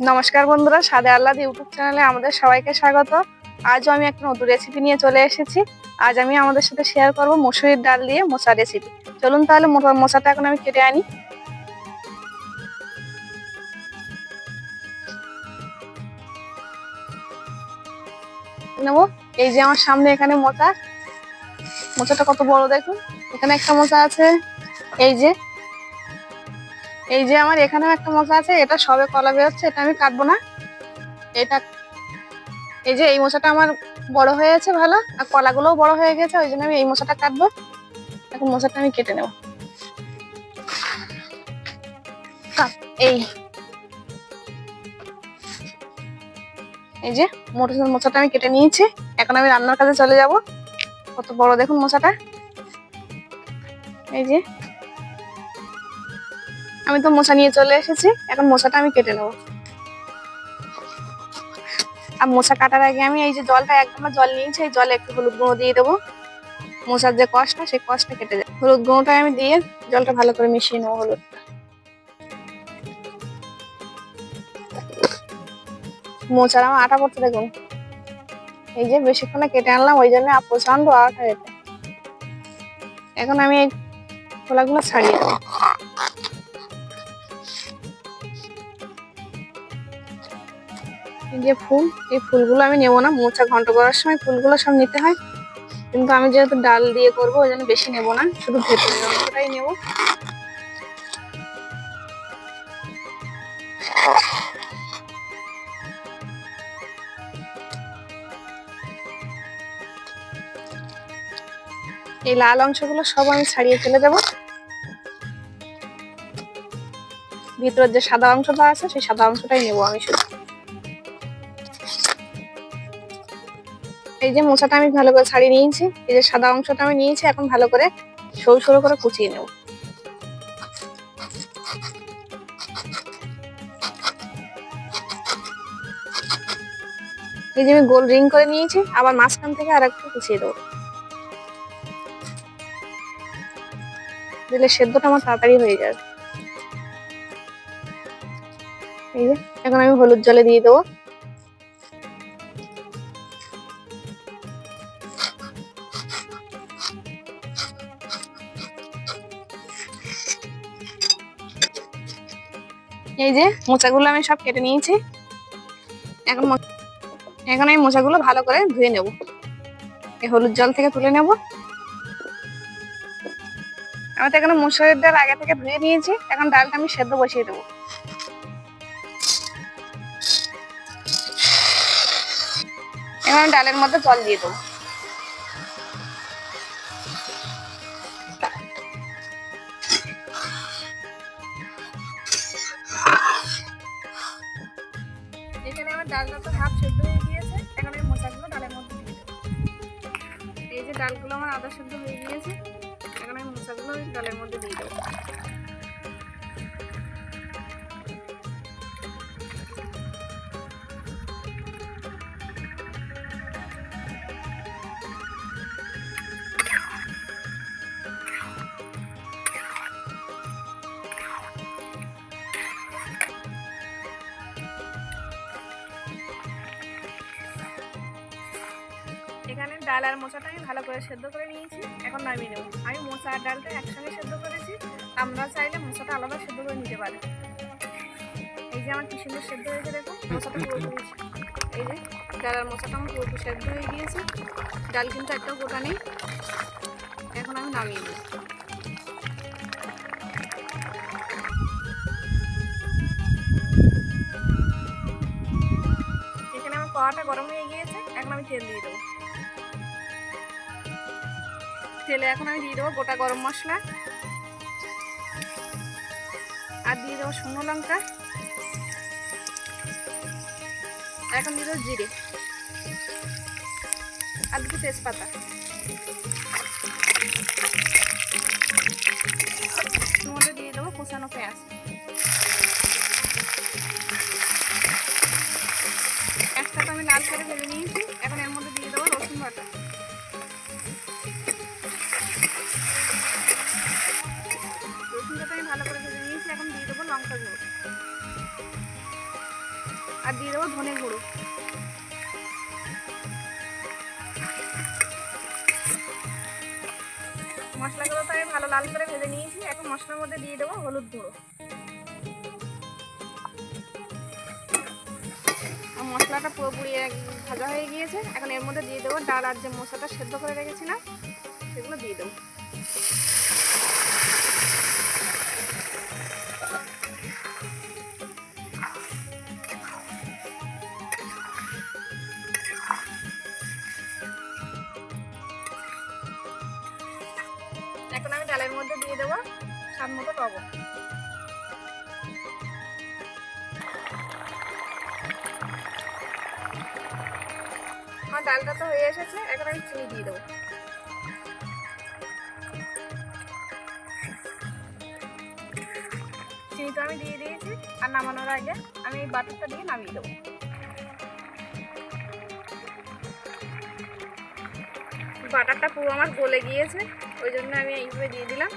নমস্কার বন্ধুরা, সাদে আল্লাদ ইউটিউব চ্যানেলে আমাদের সবাইকে স্বাগত। আজও আমি একটা নতুন রেসিপি নিয়ে চলে এসেছি। আজ আমি আমাদের সাথে শেয়ার করব মসুরির ডাল দিয়ে মোচা রেসিপি চলুন তাহলে মোচাটা এখন আমি কেটে আনি। নেব। এই যে আমার সামনে এখানে মোচা মোচাটা কত বড় দেখুন। এখানে একটা মোচা আছে। এই যে এই যে আমার এখানেও একটা মোচা আছে, এটা সবে কলা বেরোচ্ছে, এটা আমি কাটবো না। এটা, এই যে এই মোচাটা আমার বড় হয়েছে ভালো, আর কলাগুলোও বড় হয়ে গেছে, ওই জন্য আমি এই মোচাটা কাটবো। এখন মোচাটা আমি কেটে নেব। এই। এই যে মোটা মোচাটা আমি কেটে নিয়েছি, এখন আমি রান্নার কাজে চলে যাব। কত বড় দেখুন মোচাটা। এই যে আমি তো মোচা নিয়ে চলে এসেছি, এখন মশাটা আমি কেটে নেব। আর মোচা কাটার আগে আমি এই যে জলটা এক গামলা জল নিয়েছি, এই জলে একটু হলুদ গুঁড়ো দিয়ে দেবো। মশার যে কষটা সেই কষটা কেটে যায়। হলুদ গুঁড়োটা আমি দিয়ে জলটা ভালো করে মিশিয়ে নেব হলুদ মোচার আমার আটা পড়তে দেখুন। এই যে বেশিক্ষণে কেটে আনলাম, ওই জন্য প্রচণ্ড আটা এখন আমি এই খোলাগুলো ছাড়িয়ে দেবো যে ফুল, এই ফুলগুলো আমি নেব না। মোচা ঘন্ট করার সময় ফুলগুলো সব নিতে হয়। কিন্তু আমি যেহেতু ডাল দিয়ে করব, ওই জন্য বেশি নেব না, শুধু ভেতরের অংশটাই নেব। এই লাল অংশগুলো সব আমি ছাড়িয়ে ফেলে দেবো। ভিতরের যে সাদা অংশটা আছে, সেই সাদা অংশটাই নেব আমি শুধু। এই যে মোচাটা আমি ভালো করে ছাড়িয়ে নিয়েছি, এই যে সাদা অংশটা আমি নিয়েছি, এখন ভালো করে সরু সরু করে কুচিয়ে নেব। এই যে আমি গোল রিং করে নিয়েছি, আবার মাঝখান থেকে আর একটু কুচিয়ে দেবো। দিলে সেদ্ধটা আমার তাড়াতাড়ি হয়ে যাবে। এই যে, এখন আমি হলুদ জলে দিয়ে দেবো। এই যে মোচাগুলো আমি সব কেটে নিয়েছি। এখন এখন আমি মোচাগুলো ভালো করে ধুয়ে নেব। এই হলুদ জল থেকে তুলে নেব। আমি তো এখানে মুসুরির ডাল আগে থেকে ধুয়ে নিয়েছি। এখন ডালটা আমি সেদ্ধ বসিয়ে দেবো। এখন আমি ডালের মধ্যে জল দিয়ে দেবো। এখানে আমার ডালটা তো হাফ সেদ্ধ হয়ে গিয়েছে। এখন আমি মোচাগুলো ডালের মধ্যে দিয়ে দেবো। এই যে ডালগুলো আমার আদা সেদ্ধ হয়ে গিয়েছে, এখন আমি মোচাগুলো ডালের মধ্যে দিয়ে দেবো। ডাল আর মোচাটা আমি ভালো করে সেদ্ধ করে নিয়েছি। এখন নামিয়ে নেব। আমি মোচা আর ডালটা একসঙ্গে সেদ্ধ করেছি। আমরা চাইলে মোচাটা আলাদা সেদ্ধ করে নিতে পারি। এই যে আমার কি সুন্দর সেদ্ধ হয়েছে দেখুন মোচাটা পুরোপুরি এই যে ডাল আর মোচাটা আমার পুরোপুরি সেদ্ধ হয়ে গিয়েছে। ডাল কিন্তু একটাও গোটা নেই। এখন আমি নামিয়ে নেব। এখানে আমার কড়াটা গরম হয়ে গিয়েছে। এখন আমি তেল দিয়ে দেবো। তেলে এখন আমি দিয়ে দেবো গোটা গরম মশলা। আর দিয়ে দেবো শুকনো লঙ্কা। এখন দিয়ে দেবো জিরে। আর দুটো তেজপাতা। মধ্যে দিয়ে দেবো কুচানো পেঁয়াজ। এখন দিয়ে দেবো ধনে গুঁড়ো। মশলাগুলো তো আমি ভালো লাল করে ভেজে নিয়েছি, এখন মশলার মধ্যে দিয়ে দেবো হলুদ গুঁড়ো। মশলাটা পুরোপুরি ভাজা হয়ে গিয়েছে, এখন এর মধ্যে দিয়ে দেবো ডাল আর যে মশলাটা সেদ্ধ করে রেখেছিলাম, সেগুলো দিয়ে দেবো। এখন মধ্যে দিয়ে দেবো, স্বাদ মতো লবণ। আমার ডালটা তো হয়ে এসেছে, এখন আমি চিনি দিয়ে দেবো। চিনি তো আমি দিয়ে দিয়েছি, আর নামানোর আগে আমি এই বাটারটা দিয়ে নামিয়ে দেবো। বাটারটা পুরো আমার গলে গিয়েছে। ওই জন্য আমি এইভাবে দিয়ে দিলাম।